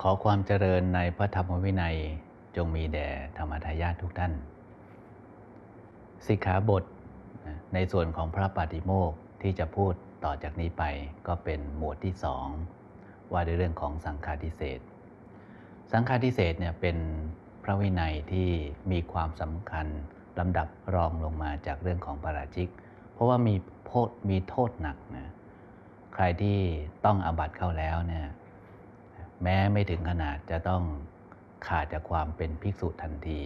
ขอความเจริญในพระธรรมวินัยจงมีแด่ธรรมทายาททุกท่าน สิกขาบทในส่วนของพระปฏิโมกข์ที่จะพูดต่อจากนี้ไปก็เป็นหมวดที่สองว่าในเรื่องของสังฆาทิเศษ สังฆาทิเศษเนี่ยเป็นพระวินัยที่มีความสำคัญลำดับรองลงมาจากเรื่องของปาราชิก เพราะว่ามีโทษมีโทษหนักนะใครที่ต้องอาบัตเข้าแล้วเนี่ย แม้ไม่ถึงขนาดจะต้องขาดจากความเป็นภิกษุทันที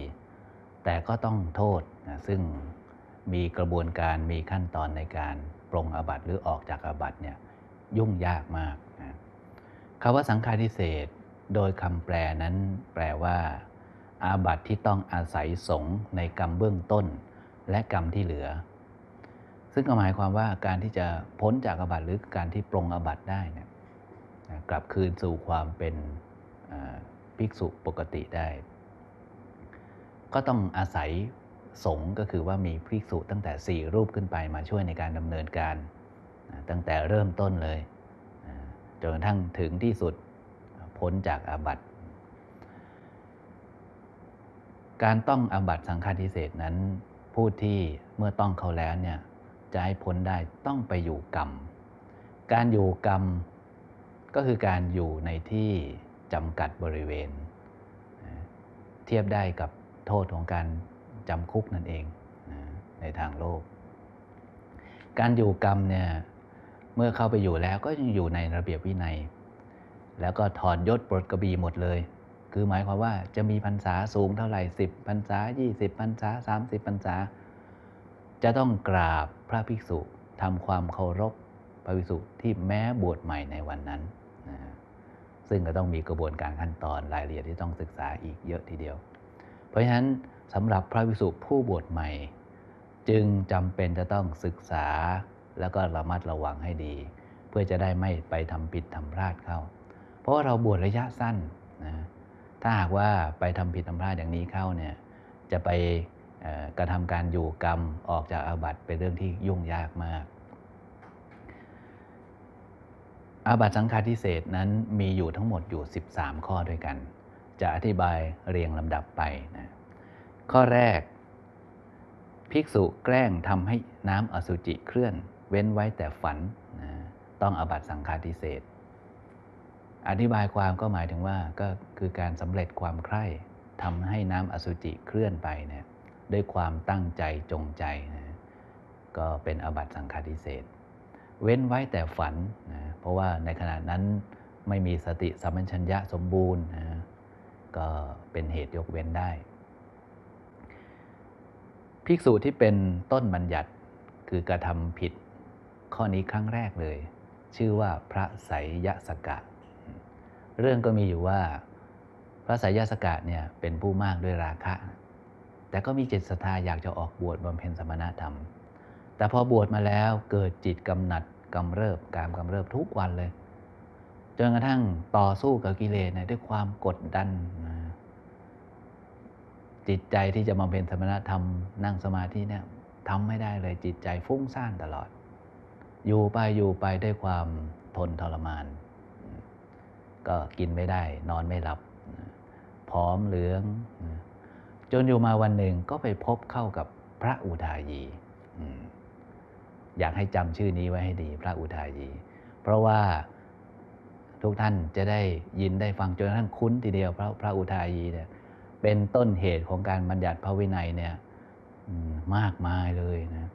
แต่ก็ต้องโทษนะซึ่งมีกระบวนการมีขั้นตอนในการปรงอบัตหรือออกจากอบัตเนี่ยยุ่งยากมากนะคำว่าสังฆาทิเศษโดยคำแปลนั้นแปลว่า อาบัตที่ต้องอาศัยสงในกรรมเบื้องต้น และกรรมที่เหลือ ซึ่งก็หมายความว่าการที่จะพ้นจากอาบัตหรือการที่ปรงอาบัตได้เนี่ย กลับคืนสู่ความเป็นภิกษุปกติได้ ก็ต้องอาศัยสงก็คือว่ามีภิกษุตั้งแต่ 4 รูปขึ้นไปมาช่วยในการดำเนินการ ตั้งแต่เริ่มต้นเลยจนกระทั่งถึงที่สุดพ้นจากอาบัติ การต้องอาบัติสังฆาทิเศษนั้น ผู้ที่เมื่อต้องเขาแล้วเนี่ยจะให้พ้นได้ต้องไปอยู่กรรม การอยู่กรรม ก็คือการอยู่ในที่จำกัดบริเวณ เทียบได้กับโทษของการจำคุกนั่นเองในทางโลก การอยู่กรรมเนี่ยเมื่อเข้าไปอยู่แล้วก็ยังอยู่ในระเบียบวินัย แล้วก็ถอดยศปลดกระบีหมดเลย คือหมายความว่าจะมีพรรษาสูงเท่าไหร่สิบพรรษายี่สิบพรรษาสามสิบพรรษา จะต้องกราบพระภิกษุทำความเคารพพระภิกษุที่แม้บวชใหม่ในวันนั้น ซึ่งก็ต้องมีกระบวนการขั้นตอนรายละเอียดที่ต้องศึกษาอีกเยอะทีเดียว เพราะฉะนั้นสำหรับพระวิสุผู้บวชใหม่ จึงจำเป็นจะต้องศึกษาแล้วก็ระมัดระวังให้ดี เพื่อจะได้ไม่ไปทำผิดทำพลาดเข้า เพราะว่าเราบวชระยะสั้นนะถ้าหากว่าไปทำผิดทำพลาดอย่างนี้เข้าเนี่ยจะไปกระทำการอยู่กรรมออกจากอาบัติเป็นเรื่องที่ยุ่งยากมาก อาบัตสังฆาทิเศษนั้นมีอยู่ทั้งหมดอยู่ 13 ข้อด้วยกัน จะอธิบายเรียงลำดับไปนะข้อแรก ภิกษุแกล้งทำให้น้ำอสุจิเคลื่อน เว้นไว้แต่ฝันนะต้องอาบัตสังฆาทิเศษอธิบายความก็หมายถึงว่าก็คือการสำเร็จความใคร่ทำให้น้ำอสุจิเคลื่อนไปเนี่ยด้วยความตั้งใจจงใจนะก็เป็นอาบัตสังฆาทิเศษ เว้นไว้แต่ฝันนะเพราะว่าในขณะนั้นไม่มีสติสัมปชัญญะสมบูรณ์นะก็เป็นเหตุยกเว้นได้ ภิกษุที่เป็นต้นบัญญัติคือกระทำผิดข้อนี้ครั้งแรกเลย ชื่อว่าพระไสยสกะ เรื่องก็มีอยู่ว่าพระไสยสกะเนี่ยเป็นผู้มากด้วยราคะ แต่ก็มีจิตศรัทธาอยากจะออกบวชบำเพ็ญสมณธรรม แต่พอบวชมาแล้วเกิดจิตกำหนัดกำเริบการกำเริบทุกวันเลย จนกระทั่งต่อสู้กับกิเลสด้วยความกดดัน จิตใจที่จะมาเป็นสมณธรรมนั่งสมาธิเนี่ยทำไม่ได้เลยจิตใจฟุ้งซ่านตลอด อยู่ไปอยู่ไปด้วยความทนทรมาน ก็กินไม่ได้ นอนไม่หลับผอมเหลือง จนอยู่มาวันหนึ่งก็ไปพบเข้ากับพระอุทายี อยากให้จำชื่อนี้ไว้ให้ดี พระอุทายี เพราะว่าทุกท่านจะได้ยินได้ฟังจนกระทั่งคุ้นทีเดียวพระพระอุทายีเนี่ยเป็นต้นเหตุของการบัญญัติพระวินัยเนี่ยมากมายเลยนะ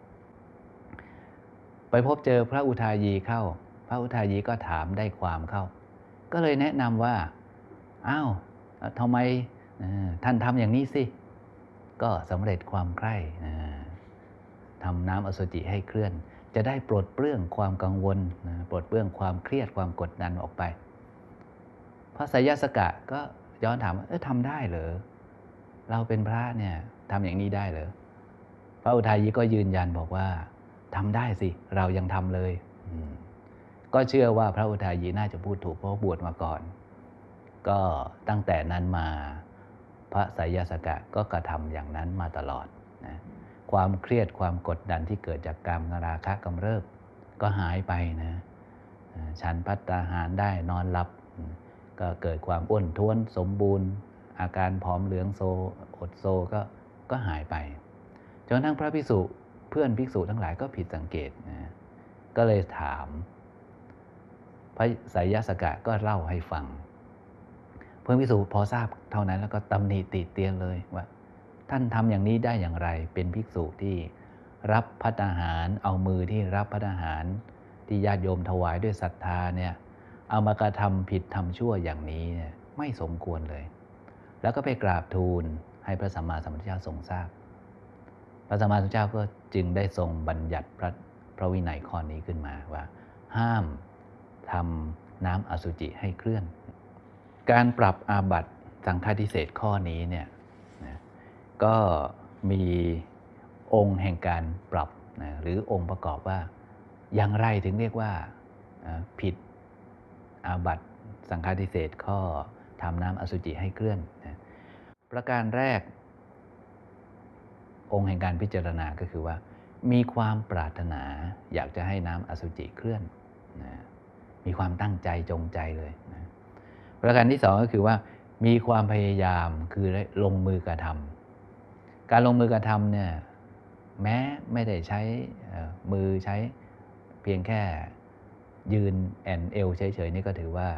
ไปพบเจอพระอุทายีเข้า พระอุทายีก็ถามได้ความเข้า ก็เลยแนะนำว่าอ้าวทำไมท่านทำอย่างนี้สิ ก็สำเร็จความใคร่ ทำน้ำอสุจิให้เคลื่อน จะได้ปลดเปลื้องความกังวลนะปลดเปลื้องความเครียดความกดดันออกไปพระสยสกะก็ย้อนถามว่าเออทำได้เหรอเราเป็นพระเนี่ยทำอย่างนี้ได้เหรอพระอุทัยยีก็ยืนยันบอกว่าทำได้สิเรายังทำเลยก็เชื่อว่าพระอุทัยยีน่าจะพูดถูกเพราะบวชมาก่อน ก็ตั้งแต่นั้นมาพระสายสกะก็กระทำอย่างนั้นมาตลอดนะ ความเครียดความกดดันที่เกิดจากกรรมราคะกำเริบ ก็หายไปนะฉันพัตตาหารได้นอนหลับ ก็เกิดความอ้วนท้วนสมบูรณ์ อาการผอมเหลืองโซอดโซก็ก็หายไปจนทั้งพระภิกษุเพื่อนภิกษุทั้งหลายก็ผิดสังเกตนะก็เลยถาม พระสายยสกะก็เล่าให้ฟัง เพื่อนภิกษุพอทราบเท่านั้นแล้วก็ตำหนิติเตียนเลยว่า ท่านทำอย่างนี้ได้อย่างไร เป็นภิกษุที่รับพัตาหาร เอามือที่รับพัตาหาร ที่ญาติโยมถวายด้วยศรัทธาเนี่ย เอามากระทำผิดทำชั่วอย่างนี้เนี่ยไม่สมควรเลย แล้วก็ไปกราบทูลให้พระสัมมาสัมพุทธเจ้าทรงทราบ พระสัมมาสัมพุทธเจ้าก็จึงได้ทรงบัญญัติพระพระวินัยข้อนี้ขึ้นมาว่า ห้ามทำน้ำอสุจิให้เคลื่อน การปรับอาบัติสังฆาทิเศษข้อนี้เนี่ย ก็มีองค์แห่งการปรับนะหรือองค์ประกอบว่าอย่างไรถึงเรียกว่าผิดอาบัตสังฆาทิเศษข้อทำน้ำอสุจิให้เคลื่อนนะประการแรก องค์แห่งการพิจารณาก็คือว่า มีความปรารถนาอยากจะให้น้ำอสุจิเคลื่อนนะมีความตั้งใจจงใจเลยนะประการที่สองก็คือว่า มีความพยายามคือลงมือกระทำ การลงมือกระทำเนี่ยแม้ไม่ได้ใช้มือใช้เพียงแค่ยืนแอนเอลเฉยๆนี่ก็ถือว่า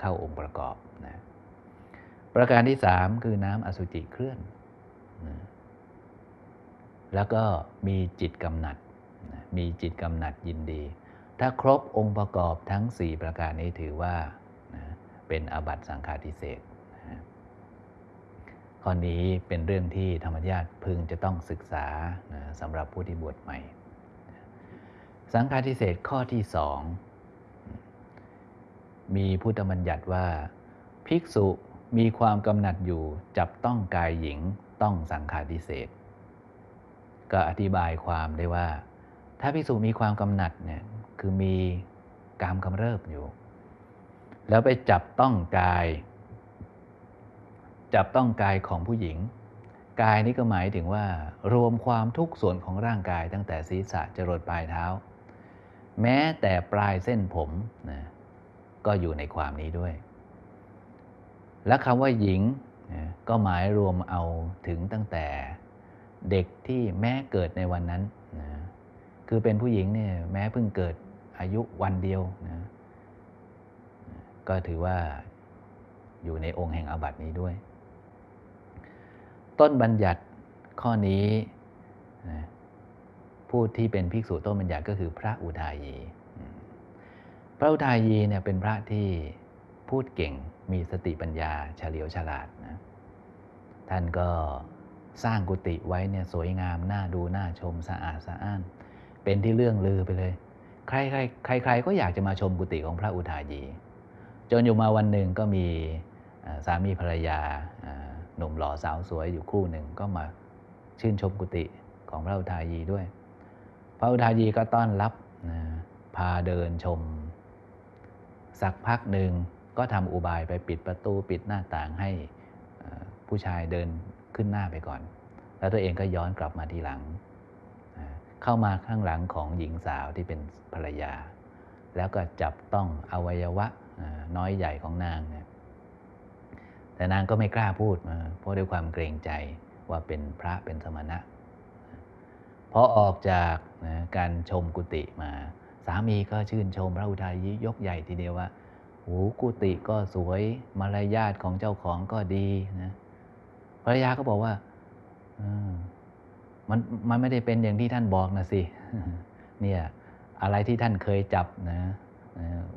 เข้าองค์ประกอบนะประการที่สามคือน้ำอสุจิเคลื่อนนะแล้วก็มีจิตกำหนัดนะมีจิตกำหนัดยินดี ถ้าครบองค์ประกอบทั้ง 4 ประการนี้ถือว่านะเป็นอบัตสังฆาทิเศษ ข้อนี้เป็นเรื่องที่ธรรมญาติพึงจะต้องศึกษานะสำหรับผู้ที่บวชใหม่ สังฆาทิเศษข้อที่สองมีพุทธบัญญัติว่า ภิกษุมีความกำหนัดอยู่จับต้องกายหญิงต้องสังฆาทิเศษก็อธิบายความได้ว่า ถ้าภิกษุมีความกำหนัดเนี่ยคือมีกามกำเริบอยู่ แล้วไปจับต้องกาย จับต้องกายของผู้หญิง กายนี้ก็หมายถึงว่า รวมความทุกส่วนของร่างกายตั้งแต่ศีรษะจรดปลายเท้า แม้แต่ปลายเส้นผมนะก็อยู่ในความนี้ด้วย และคำว่าหญิงนะก็หมายรวมเอาถึงตั้งแต่เด็กที่แม้เกิดในวันนั้นนะคือเป็นผู้หญิงเนี่ยแม้เพิ่งเกิดอายุวันเดียวนะก็ถือว่าอยู่ในองค์แห่งอาบัตินี้ด้วย ต้นบัญญัติข้อนี้ผู้ที่เป็นภิกษุต้นบัญญัติก็คือพระอุทายี พระอุทายีเนี่ยเป็นพระที่พูดเก่งมีสติปัญญาเฉลียวฉลาดนะท่านก็สร้างกุฏิไว้เนี่ยสวยงามน่าดูน่าชมสะอาดสะอ้าน เป็นที่เรื่องลือไปเลย ใครใครใครใครก็อยากจะมาชมกุฏิของพระอุทายี จนอยู่มาวันหนึ่งก็มีสามีภรรยา หนุ่มหล่อสาวสวยอยู่คู่หนึ่งก็มาชื่นชมกุฏิของพระอุทายีด้วย พระอุทายีก็ต้อนรับพาเดินชม สักพักหนึ่งก็ทำอุบายไปปิดประตูปิดหน้าต่างให้ผู้ชายเดินขึ้นหน้าไปก่อน แล้วตัวเองก็ย้อนกลับมาทีหลัง เข้ามาข้างหลังของหญิงสาวที่เป็นภรรยา แล้วก็จับต้องอวัยวะน้อยใหญ่ของนาง แต่นางก็ไม่กล้าพูดเพราะด้วยความเกรงใจว่าเป็นพระเป็นสมณะพอออกจากการชมกุฏิมา สามีก็ชื่นชมพระอุทัยยกใหญ่ทีเดียวว่าโอ้กุฏิก็สวยมารยาทของเจ้าของก็ดีนะภรรยาก็บอกว่ามันมันไม่ได้เป็นอย่างที่ท่านบอกนะสิเนี่ยอะไรที่ท่านเคยจับนะ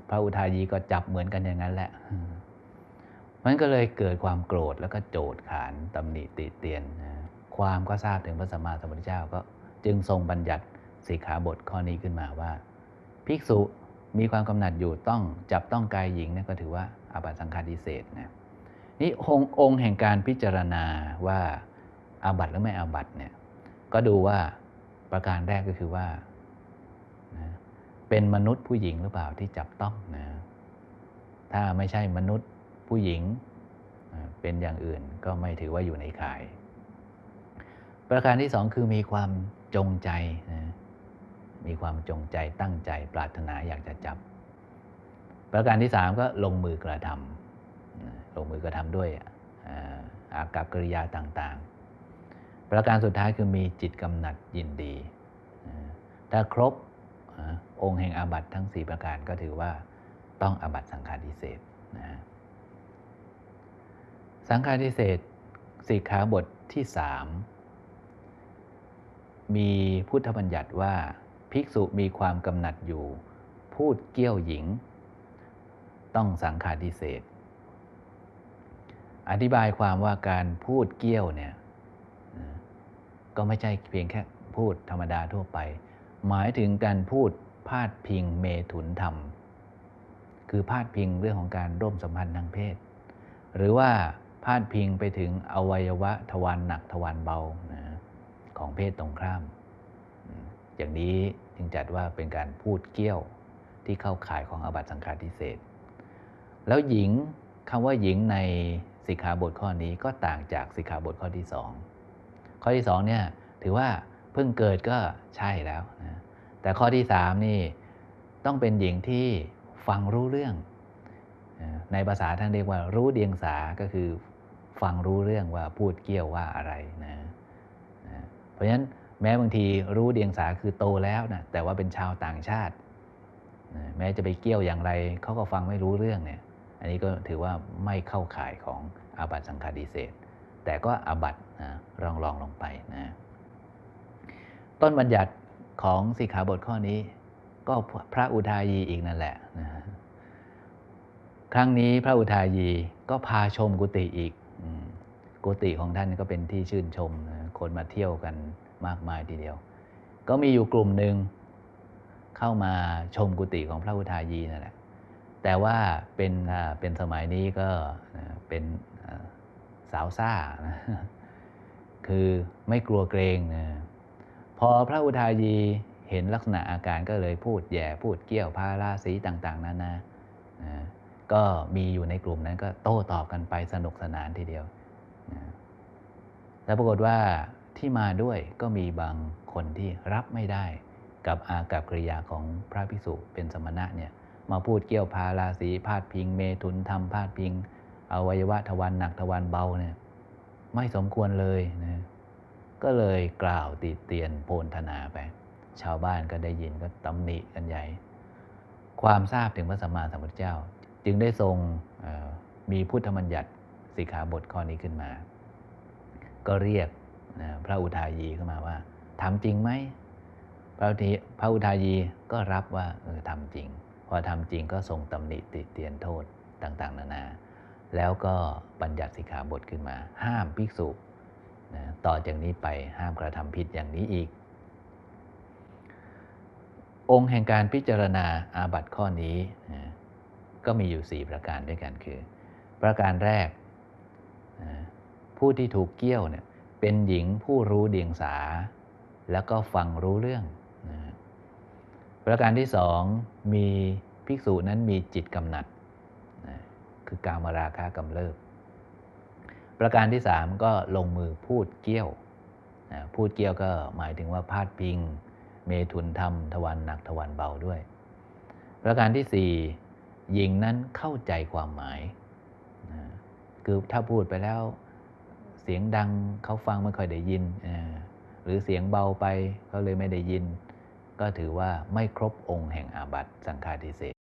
พระอุทายีก็จับเหมือนกันอย่างนั้นแหละ มันก็เลยเกิดความโกรธแล้วก็โจดขานตำหนิติเตียนนะความก็ทราบถึงพระสัมมาสัมพุทธเจ้าก็จึงทรงบัญญัติสีขาบทข้อนี้ขึ้นมาว่า ภิกษุมีความกำหนัดอยู่ต้องจับต้องกายหญิงนะก็ถือว่าอาบัติสังฆาทิเศษนะนี่องค์องค์แห่งการพิจารณาว่าอาบัติหรือไม่อาบัติเนี่ยก็ดูว่าประการแรกก็คือว่าเป็นมนุษย์ผู้หญิงหรือเปล่าที่จับต้องนะถ้าไม่ใช่มนุษย์ ผู้หญิงเป็นอย่างอื่นก็ไม่ถือว่าอยู่ในข่าย ประการที่สองคือมีความจงใจนะมีความจงใจตั้งใจปรารถนาอยากจะจับ ประการที่สามก็ลงมือกระทำลงมือกระทำด้วยอาอากับกริยาต่างๆ ประการสุดท้ายคือมีจิตกำหนัดยินดี ถ้าครบองค์แห่งอาบัตทั้ง 4 ประการก็ถือว่าต้องอาบัตสังฆาทิเศษนะฮะ สังฆาทิเศษสิกขาบทที่3มีพุทธบัญญัติว่าภิกษุมีความกำหนัดอยู่ พูดเกี้ยวหญิง ต้องสังฆาทิเศษอธิบายความว่าการพูดเกี้ยวเนี่ยก็ไม่ใช่เพียงแค่พูดธรรมดาทั่วไป หมายถึงการพูดพาดพิงเมถุนธรรม คือพาดพิงเรื่องของการร่วมสัมพันธ์ทางเพศ หรือว่าาดพิงไปถึงอวัยวะทวารหนักทวารเบานะของเพศตรงข้าม อย่างนี้จึงจัดว่าเป็นการพูดเกี้ยวที่เข้าข่ายของอบัตสังฆาทิเศษ แล้วหญิงคำว่าหญิงในสิกขาบทข้อนี้ก็ต่างจากสิกขาบทข้อที่สองข้อที่สองเนี่ยถือว่าเพิ่งเกิดก็ใช่แล้วนะแต่ข้อที่สามนี่ต้องเป็นหญิงที่ฟังรู้เรื่อง ในภาษาท่านเรียกว่ารู้เดียงสา ก็คือ ฟังรู้เรื่องว่าพูดเกี่ยวว่าอะไรนะนะเพราะฉะนั้นแม้บางทีรู้เดียงสาคือโตแล้วนะแต่ว่าเป็นชาวต่างชาตินะแม้จะไปเกี่ยวอย่างไรเขาก็ฟังไม่รู้เรื่องเนี่ยอันนี้ก็ถือว่าไม่เข้าข่ายของอาบัตสังฆาดิเศษแต่ก็อาบัตนะรองรองลงไปนะต้นบัญญัติของสิกขาบทข้อนี้ ก็พระอุทายีอีกนั่นแหละนะครั้งนี้พระอุทายีก็พาชมกุฏิอีก กุฏิของท่านก็เป็นที่ชื่นชมนะคนมาเที่ยวกันมากมายทีเดียว ก็มีอยู่กลุ่มหนึ่งเข้ามาชมกุฏิของพระอุทายีนั่นแหละแต่ว่าเป็นเป็นสมัยนี้ก็เป็นสาวซ่านะคือไม่กลัวเกรงนะพอพระอุทายีเห็นลักษณะอาการก็เลยพูดแย่พูดเกี่ยวพาราสีต่างๆนานานะก็มีอยู่ในกลุ่มนั้นก็โต้ตอบกันไปสนุกสนานทีเดียว แล้วปรากฏว่าที่มาด้วยก็มีบางคนที่รับไม่ได้กับอากับกริยาของพระภิกษุเป็นสมณะเนี่ยมาพูดเกี่ยวพาราสีพาดพิง เมถุนธรรมพาดพิงอวัยวะทวารหนักทวารเบาเนี่ยไม่สมควรเลยนะก็เลยกล่าวติเตียนโพนธนาไป ชาวบ้านก็ได้ยินก็ตำหนิกันใหญ่ ความทราบถึงพระสัมมาสัมพุทธเจ้า จึงได้ทรงมีพุทธบัญญัติสิกขาบทข้อนี้ขึ้นมา ก็เรียกนะพระอุทายีเข้ามาว่าทำจริงไหมพระอุทิพระอุทายีก็รับว่าเออทำจริง พอทำจริงก็ทรงตำหนิติเตียนโทษต่าง ๆ นานา แล้วก็บัญญัติสิกขาบทขึ้นมา ห้ามภิกษุนะต่อจากนี้ไปห้ามกระทำผิดอย่างนี้อีก องค์แห่งการพิจารณาอาบัติข้อนี้นะก็มีอยู่ 4 ประการด้วยกันคือ ประการแรกนะ ผู้ที่ถูกเกี่ยวเนี่ยเป็นหญิงผู้รู้เดียงสา แล้วก็ฟังรู้เรื่องนะประการที่สองมีภิกษุนั้นมีจิตกำหนัดนะคือกามราคะกำเริบประการที่สามก็ลงมือพูดเกี้ยวนะพูดเกี้ยวก็หมายถึงว่าพาดพิง เมถุนธรรมทวันหนักทวันเบาด้วย ประการที่สี่หญิงนั้นเข้าใจความหมายนะคือถ้าพูดไปแล้ว สียงดังเขาฟังไม่ค่อยได้ยิน หรือเสียงเบาไปเขาเลยไม่ได้ยิน ก็ถือว่าไม่ครบองค์แห่งอาบัติสังฆาทิเศษ